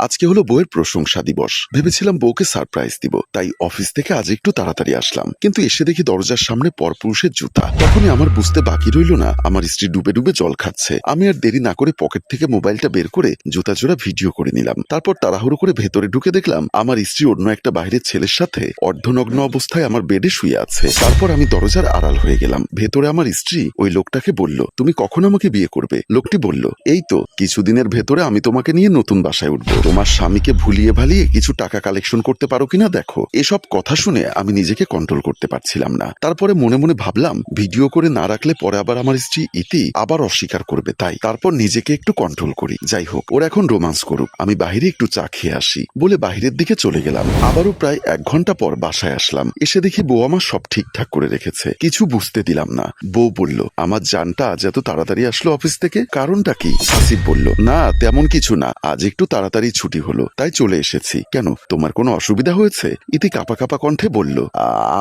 আজকে হলো বউয়ের প্রশংসা দিবস। ভেবেছিলাম বউকে সারপ্রাইজ দিব, তাই অফিস থেকে আজ একটু তাড়াতাড়ি আসলাম। কিন্তু এসে দেখি দরজার সামনে পরপুরুষের জুতা। তখনই আমার বুঝতে বাকি রইল না, আমার স্ত্রী ডুবে ডুবে জল খাচ্ছে। আমি আর দেরি না করে পকেট থেকে মোবাইলটা বের করে জুতা জোড়া ভিডিও করে নিলাম। তারপর তাড়াহুড়ো করে ভেতরে ঢুকে দেখলাম, আমার স্ত্রী অন্য একটা বাইরের ছেলের সাথে অর্ধনগ্ন অবস্থায় আমার বেডে শুয়ে আছে। তারপর আমি দরজার আড়াল হয়ে গেলাম। ভেতরে আমার স্ত্রী ওই লোকটাকে বলল, তুমি কখন আমাকে বিয়ে করবে? লোকটি বলল, এই তো, কিছুদিনের ভেতরে আমি তোমাকে নিয়ে নতুন বাসায় উঠবো। তোমার স্বামীকে ভুলিয়ে ভালিয়ে কিছু টাকা কালেকশন করতে পারো কিনা দেখো। এসব কথা শুনে আমি নিজেকে কন্ট্রোল করতে পারছিলাম না। তারপরে মনে মনে ভাবলাম ভিডিও করে না রাখলে পরে আবার আমার স্ত্রী ইতি আবার অস্বীকার করবে, তাই। তারপর নিজেকে একটু কন্ট্রোল করি। যাই হোক, ওর এখন রোমান্স করুক। আমি বাইরে একটু চা খেয়ে আসি বলে বাইরের দিকে চলে গেলাম। আবারও প্রায় এক ঘণ্টা পর বাসায় আসলাম। এসে দেখি বউ আমার সব ঠিকঠাক করে রেখেছে। কিছু বুঝতে দিলাম না। বউ বলল, আমার জানটা আজ এত তাড়াতাড়ি আসলো অফিস থেকে? কারণটা কি? হাসিব বলল, না, তেমন কিছু না। আজ একটু তাড়াতাড়ি ছুটি হলো, তাই চলে এসেছি। কেন, তোমার কোনো অসুবিধা হয়েছে? ইতি কাপা কাপা কণ্ঠে বলল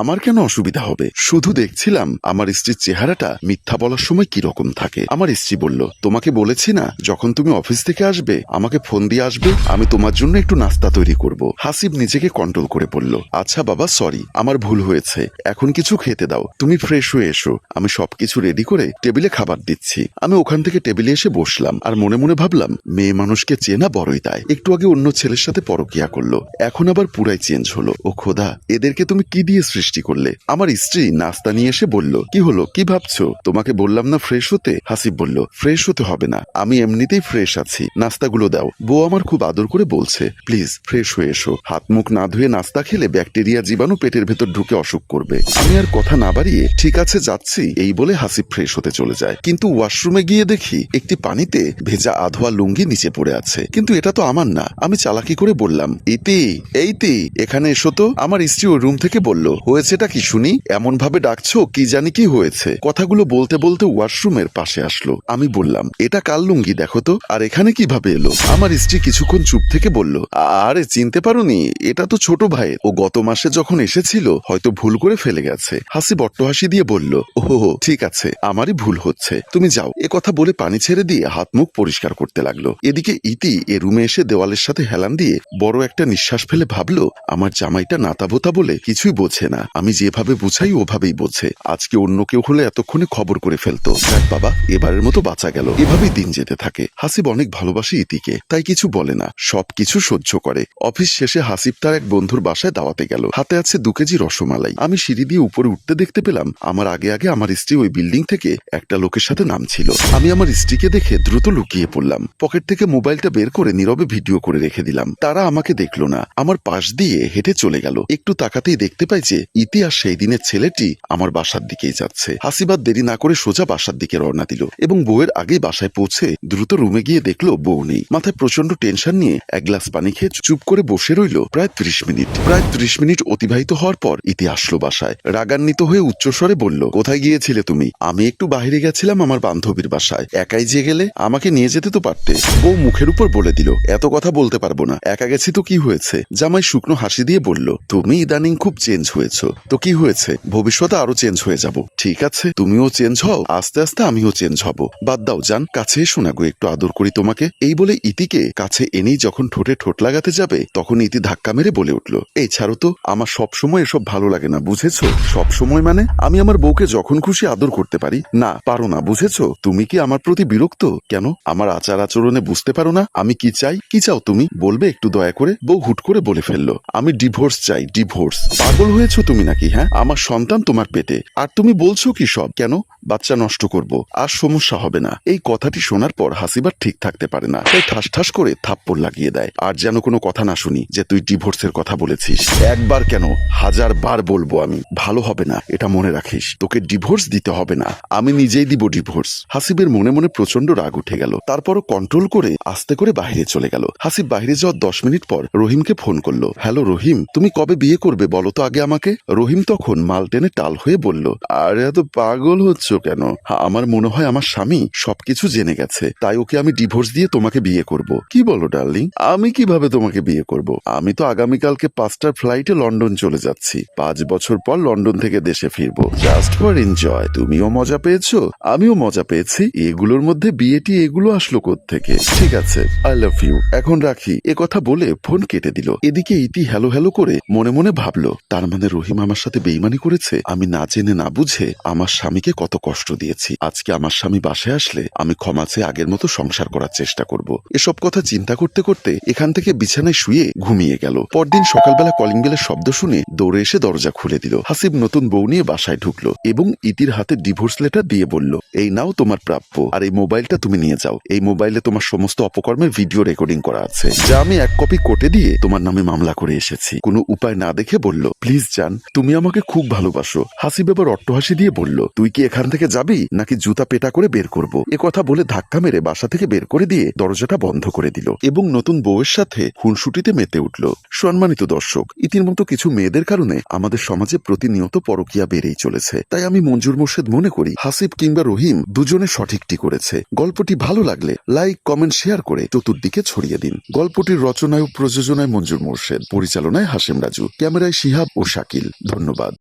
আমার কেন অসুবিধা হবে? শুধু দেখছিলাম আমার স্ত্রীর চেহারাটা মিথ্যা বলার সময় কি রকম থাকে। আমার স্ত্রী বলল, তোমাকে বলেছি না, যখন তুমি অফিস থেকে আসবে, আমাকে ফোন দিয়ে আসবে, আমি তোমার জন্য একটু নাস্তা তৈরি করব। হাসিব নিজেকে কন্ট্রোল করে বলল আচ্ছা বাবা সরি আমার ভুল হয়েছে। এখন কিছু খেতে দাও। তুমি ফ্রেশ হয়ে এসো। আমি সবকিছু রেডি করে টেবিলে খাবার দিচ্ছি। আমি ওখান থেকে টেবিলে এসে বসলাম। আর মনে মনে ভাবলাম, মেয়ে মানুষকে চেনা বড়ই তাই। একটু আগে অন্য ছেলের সাথে পরকিয়া করল। এখন আবার পুরাই চেঞ্জ হলো। ও খোদা, এদেরকে তুমি কি দিয়ে সৃষ্টি করলে? আমার স্ত্রী নাস্তা নিয়ে এসে বলল, কি হলো? কি ভাবছ? তোমাকে বললাম না ফ্রেশ হতে? হাসিব বলল, ফ্রেশ হতে হবে না। আমি এমনিতেই ফ্রেশ আছি। নাস্তাগুলো দাও। বউ আমার খুব আদর করে বলছে, প্লিজ, ফ্রেশ হয়ে এসো। হাত মুখ না ধুয়ে নাস্তা খেলে ব্যাকটেরিয়া জীবাণু পেটের ভেতর ঢুকে অসুখ করবে। আমি আর কথা না বাড়িয়ে, ঠিক আছে, যাচ্ছি। এই বলে হাসিব ফ্রেশ হতে চলে যায়। কিন্তু ওয়াশরুমে গিয়ে দেখি, একটি পানিতে ভেজা আধোয়া লুঙ্গি নিচে পড়ে আছে। কিন্তু এটা তো আমার না। আমি চালাকি করে বললাম, ইতি এইতি এখানে এসো তো। আমার স্ত্রী ওই রুম থেকে বলল, হয়েছেটা কি শুনি? এমন ভাবে ডাকছো, কি জানি কি হয়েছে? কথাগুলো বলতে বলতে ওয়াশরুমের পাশে আসলো। আমি বললাম, এটা কাল লুঙ্গি, দেখো তো, আর এখানে কীভাবে এলো? আমার স্ত্রী কিছুক্ষণ চুপ থেকে বলল আরে চিনতে পারোনি, এটা তো ছোট ভাই ও গত মাসে যখন এসেছিল, হয়তো ভুল করে ফেলে গেছে। হাসি বট্ট হাসি দিয়ে বলল, ওহো ঠিক আছে, আমারই ভুল হচ্ছে। তুমি যাও। এ কথা বলে পানি ছেড়ে দিয়ে হাত মুখ পরিষ্কার করতে লাগল। এদিকে ইতি এ রুমে এসে দেওয়ালের সাথে হেলান দিয়ে বড় একটা নিঃশ্বাস ফেলে ভাবলো, আমার জামাইটা নাতাবোতা বলে কিছুই বোঝে না। আমি যেভাবে বুঝাই, ওভাবেই বোঝে। আজকে অন্য কেউ হলে এতক্ষণে খবর করে ফেলতো। দেখ বাবা, এবারের মতো বাঁচা গেল। এভাবেই দিন যেতে থাকে। হাসিব অনেক ভালোবাসে ইতিকে, তাই কিছু বলে না। সবকিছু সহ্য করে। অফিস শেষে হাসিব তার এক বন্ধুর বাসায় দাওয়াতে গেল। হাতে আছে দু কেজি রসমালাই। আমি সিঁড়ি দিয়ে উপরে উঠতে দেখতে পেলাম, আমার আগে আগে আমার স্ত্রী ওই বিল্ডিং থেকে একটা লোকের সাথে নামছিল। আমি আমার স্ত্রীকে দেখে দ্রুত লুকিয়ে পড়লাম। পকেট থেকে মোবাইলটা বের করে নীরবে ভিডিও করে রেখে দিলাম। তারা আমাকে দেখল না। আমার পাশ দিয়ে হেঁটে চলে গেল। একটু তাকাতেই দেখতে পাই যে ইতিহাস সেই দিনের ছেলেটি আমার বাসার দিকেই যাচ্ছে। হাসিবাদ দেরি না করে সোজা বাসার দিকে রওনা দিল এবং বউয়ের আগেই বাসায় পৌঁছে দ্রুত রুমে গিয়ে দেখল বউ নেই। মাথায় প্রচণ্ড টেনশন নিয়ে এক গ্লাস পানি খেয়ে চুপ করে বসে রইল প্রায় ত্রিশ মিনিট। প্রায় ত্রিশ মিনিট অতিবাহিত হওয়ার পর ইতি আসলো বাসায়। রাগান্বিত হয়ে উচ্চস্বরে বলল, কোথায় গিয়েছিলে তুমি? আমি একটু বাহিরে গেছিলাম আমার বান্ধবীর বাসায়। একাই যে গেলে? আমাকে নিয়ে যেতে তো পারতে। বউ মুখের উপর বলে দিল, এত কথা বলতে পারব না। একা গেছি তো কি হয়েছে? জামাই শুকনো হাসি দিয়ে বলল, তুমি ইদানিং খুব চেঞ্জ হয়েছো। তো কি হয়েছে? ভবিষ্যতে আরও চেঞ্জ হয়ে যাব। ঠিক আছে, তুমিও চেঞ্জ হও, আস্তে আস্তে আমিও চেঞ্জ হব। বাদ দাও, জান, কাছে এসো না গো, একটু আদর করি তোমাকে। এই বলে ইতিকে কাছে এনেই যখন ঠোঁটে ঠোঁট লাগাতে যাবে, তখন ইতি ধাক্কা মেরে বলে উঠল, এই ছাড়ো তো, আমার সবসময় এসব ভালো লাগে না, বুঝেছ? সব সময় মানে? আমি আমার বউকে যখন খুশি আদর করতে পারি? না, পারো না, বুঝেছ? তুমি কি আমার প্রতি বিরক্ত? কেন? আমার আচার আচরণে বুঝতে পারো না? আমি কি চাই? কি চাও তুমি? বলবে, একটু দয়া করে বউ হুট করে বলে ফেলল। আমি ডিভোর্স চাই ডিভোর্স পাগল হয়েছো তুমি নাকি হ্যাঁ? আমার সন্তান তোমার পেটে। আর তুমি বলছো কি সব? কেন? বাচ্চা নষ্ট করব, আর সমস্যা হবে না। এই কথাটি শোনার পর হাসিবার ঠিক থাকতে পারে না। তাই ঠাস ঠাস করে থাপ্পড় লাগিয়ে দেয়। আর যেন কোনো কথা না শুনি যে তুই ডিভোর্সের কথা বলেছিস। একবার কেন? হাজার বার বলব আমি। ভালো হবে না, এটা মনে রাখিস। তোকে ডিভোর্স দিতে হবে না। আমি নিজেই দিব ডিভোর্স। হাসিবের মনে মনে প্রচণ্ড রাগ উঠে গেল। তারপরও কন্ট্রোল করে আস্তে করে বাইরে চলে গেল। হাসিব বাইরে যাওয়ার দশ মিনিট পর রহিমকে ফোন করল। হ্যালো রহিম, তুমি কবে বিয়ে করবে বলো তো আগে আমাকে? রহিম তখন মাল টেনে টাল হয়ে বলল, আরে এত পাগল হচ্ছ কেন? আমার মনে হয় আমার স্বামী সবকিছু জেনে গেছে। তাই ওকে আমি ডিভোর্স দিয়ে তোমাকে বিয়ে করব। কি বলো ডার্লিং আমি কীভাবে তোমাকে বিয়ে করব? আমি তো আগামীকালকে পাঁচটার ফ্লাইটে লন্ডন চলে যাচ্ছি। পাঁচ বছর পর লন্ডন থেকে দেশে ফিরবো। জাস্ট ফর এনজয় তুমিও মজা পেয়েছ, আমিও মজা পেয়েছি। এগুলোর মধ্যে বিয়েটি এগুলো আসলো থেকে ঠিক আছে আই লাভ ইউ এখন রাখি। এ কথা বলে ফোন কেটে দিল। এদিকে ইতি হ্যালো হ্যালো করে মনে মনে ভাবলো, তার মানে রহিম আমার সাথে বেইমানি করেছে? আমি না জেনে না বুঝে আমার স্বামীকে কত কষ্ট দিয়েছি। আজকে আমার স্বামী বাসায় আসলে আমি ক্ষমা চেয়ে আগের মতো সংসার করার চেষ্টা করব। এসব কথা চিন্তা করতে করতে এখান থেকে বিছানায় শুয়ে ঘুমিয়ে গেল। পরদিন সকালবেলা কলিং বেলের শব্দ শুনে দৌড়ে এসে দরজা খুলে দিল। হাসিব নতুন বউ নিয়ে বাসায় ঢুকলো এবং ইতির হাতে ডিভোর্স লেটার দিয়ে বলল, এই নাও তোমার প্রাপ্য আর এই মোবাইলটা তুমি নিয়ে যাও। এই মোবাইলে তোমার সমস্ত অপকর্মের ভিডিও রেকর্ডিং করা আছে। যা আমি এক কপি কোটে দিয়ে তোমার নামে মামলা করে এসেছি। কোনো উপায় না দেখে বলল, প্লিজ জান, তুমি আমাকে খুব ভালোবাসো। হাসিব এবার অট্টহাসি দিয়ে বলল, তুই কি এখান থেকে যাবি নাকি জুতা পেটা করে বের করব? এ কথা বলে ধাক্কা মেরে বাসা থেকে বের করে দিয়ে দরজাটা বন্ধ করে দিল এবং নতুন বউয়ের সাথে খুনসুটিতে মেতে উঠল। সম্মানিত দর্শক ইতির মতো কিছু মেয়েদের কারণে আমাদের সমাজে প্রতিনিয়ত পরকিয়া বেড়েই চলেছে। তাই আমি মঞ্জুর মোর্শেদ মনে করি, হাসিব কিংবা রহিম দুজনে সঠিকটি করেছে। গল্পটি ভালো লাগলে লাইক, কমেন্ট, শেয়ার করে চতুর্দিকে ছড়িয়ে দিন। গল্পটির রচনায় ও প্রযোজনায় মঞ্জুর মোর্শেদ, পরিচালনায় হাসিম রাজু, ক্যামেরায় শিহাব ও শাকিল। ধন্যবাদ।